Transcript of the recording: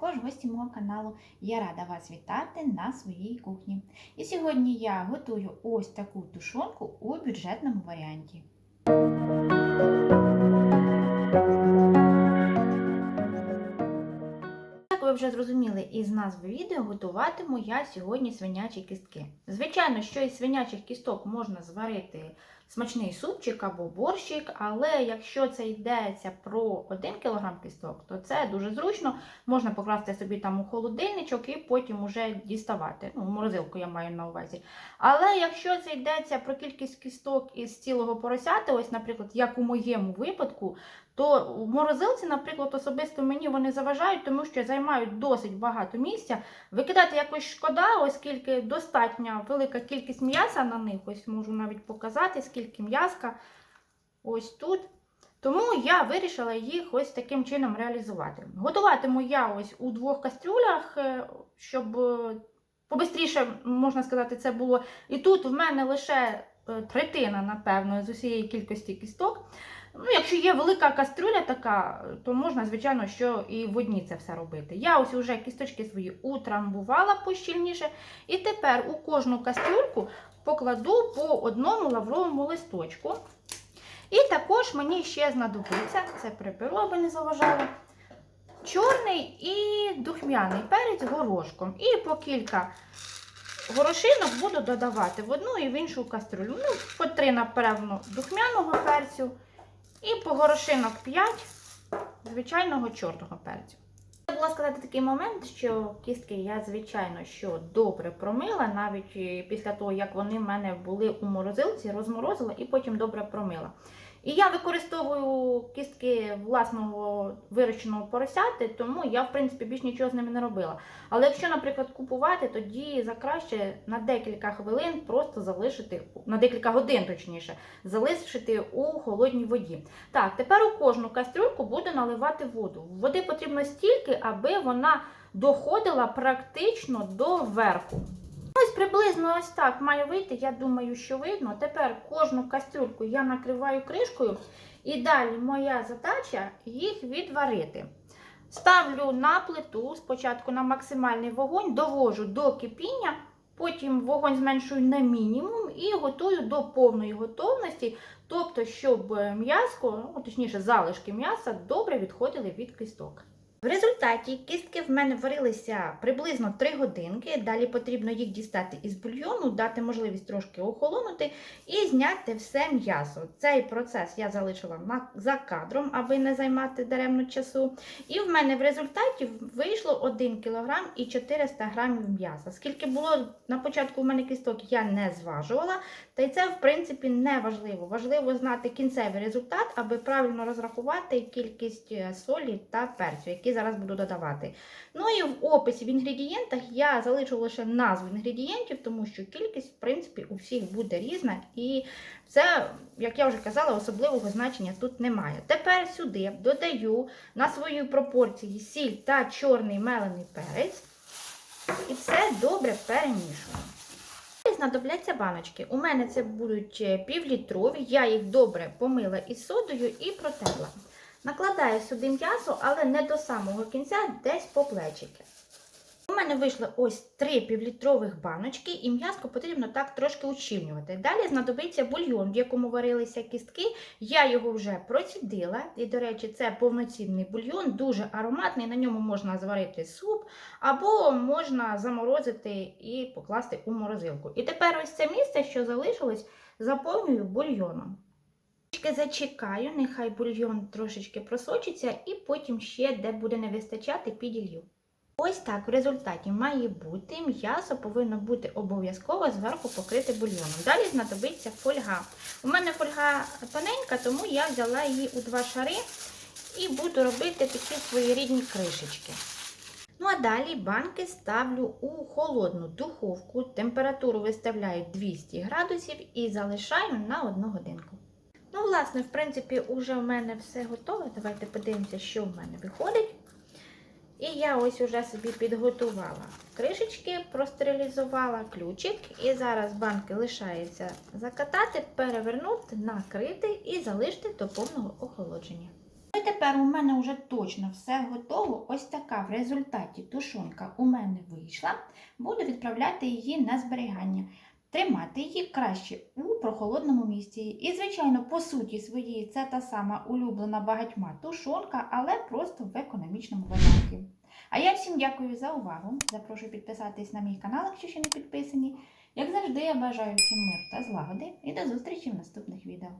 також гості мого каналу. Я рада вас вітати на своїй кухні. І сьогодні я готую ось таку тушонку у бюджетному варіанті. Як ви вже зрозуміли із назви відео, готуватиму я сьогодні свинячі кістки. Звичайно, що із свинячих кісток можна зварити смачний супчик або борщик, але якщо це йдеться про 1 кг кісток, то це дуже зручно. Можна покласти собі там у холодильничок і потім уже діставати. Ну, морозилку я маю на увазі. Але якщо це йдеться про кількість кісток із цілого поросяти, ось, наприклад, як у моєму випадку, то в морозилці, наприклад, особисто мені вони заважають, тому що займають досить багато місця. Викидати якось шкода, оскільки достатня велика кількість м'яса на них. Ось можу навіть показати, скільки м'яска ось тут. Тому я вирішила їх ось таким чином реалізувати. Готуватиму я ось у двох кастрюлях, е, щоб е, побистріше, можна сказати, це було. І тут в мене лише е, третина, напевно, з усієї кількості кісток. Ну, якщо є велика кастрюля така, то можна, звичайно, що і в одній це все робити. Я ось уже кісточки свої утрамбувала пощільніше. І тепер у кожну кастрюльку покладу по одному лавровому листочку. І також мені ще знадобиться, це приберу, аби не заважало, чорний і духмяний перець горошком. І по кілька горошинок буду додавати в одну і в іншу кастрюлю. Ну, по три, напевно, духмяного перцю. І по горошинок 5 звичайного чорного перцю. Я була сказати такий момент, що кістки я, звичайно, що добре промила, навіть е, після того, як вони в мене були у морозилці, розморозила і потім добре промила. І я використовую кістки власного вирощеного поросяти, тому я, в принципі, більш нічого з ними не робила. Але якщо, наприклад, купувати, тоді за краще на декілька хвилин просто залишити, на декілька годин точніше, залишити у холодній воді. Так, тепер у кожну кастрюльку буду наливати воду. Води потрібно стільки, аби вона доходила практично до верху. Ось приблизно ось так має вийти, я думаю, що видно. Тепер кожну кастрюльку я накриваю кришкою, і далі моя задача їх відварити. Ставлю на плиту спочатку на максимальний вогонь, довожу до кипіння, потім вогонь зменшую на мінімум і готую до повної готовності, тобто, щоб м'яско, ну, точніше, залишки м'яса добре відходили від кісток. В результаті кістки в мене варилися приблизно 3 годинки. Далі потрібно їх дістати із бульйону, дати можливість трошки охолонути і зняти все м'ясо. Цей процес я залишила за кадром, аби не займати даремно часу. І в мене в результаті вийшло 1 кг і 400 г м'яса. Скільки було на початку в мене кісток, я не зважувала. Та й це, в принципі, не важливо. Важливо знати кінцевий результат, аби правильно розрахувати кількість е, солі та перцю, які зараз буду додавати. Ну і в описі в інгредієнтах я залишу лише назву інгредієнтів, тому що кількість, в принципі, у всіх буде різна. І це, як я вже казала, особливого значення тут немає. Тепер сюди додаю на свої пропорції сіль та чорний мелений перець. І все добре перемішую. Знадобляться баночки. У мене це будуть е, півлітрові, я їх добре помила із содою і протерла. Накладаю сюди м'ясо, але не до самого кінця, десь по плечики. У мене вийшло ось три півлітрових баночки, і м'яско потрібно так трошки ущільнювати. Далі знадобиться бульйон, в якому варилися кістки. Я його вже процідила. І, до речі, це повноцінний бульйон, дуже ароматний. На ньому можна зварити суп, або можна заморозити і покласти у морозилку. І тепер ось це місце, що залишилось, заповнюю бульйоном. Трішки зачекаю, нехай бульйон трошечки просочиться, і потім ще, де буде не вистачати, піділью. Ось так в результаті має бути. М'ясо повинно бути обов'язково зверху покрите бульйоном. Далі знадобиться фольга. У мене фольга тоненька, тому я взяла її у два шари і буду робити такі своєрідні кришечки. Ну а далі банки ставлю у холодну духовку. Температуру виставляю 200 градусів і залишаю на 1 годинку. Ну, власне, в принципі, уже в мене все готове. Давайте подивимося, що в мене виходить. І я ось уже собі підготувала кришечки, простерилізувала ключик. І зараз банки лишається закатати, перевернути, накрити і залишити до повного охолодження. Ну і тепер у мене вже точно все готово. Ось така в результаті тушонка у мене вийшла. Буду відправляти її на зберігання. Тримати її краще у прохолодному місці. І, звичайно, по суті своїй це та сама улюблена багатьма тушонка, але просто в економічному варіанті. А я всім дякую за увагу. Запрошую підписатись на мій канал, якщо ще не підписані. Як завжди, я бажаю всім мир та злагоди і до зустрічі в наступних відео.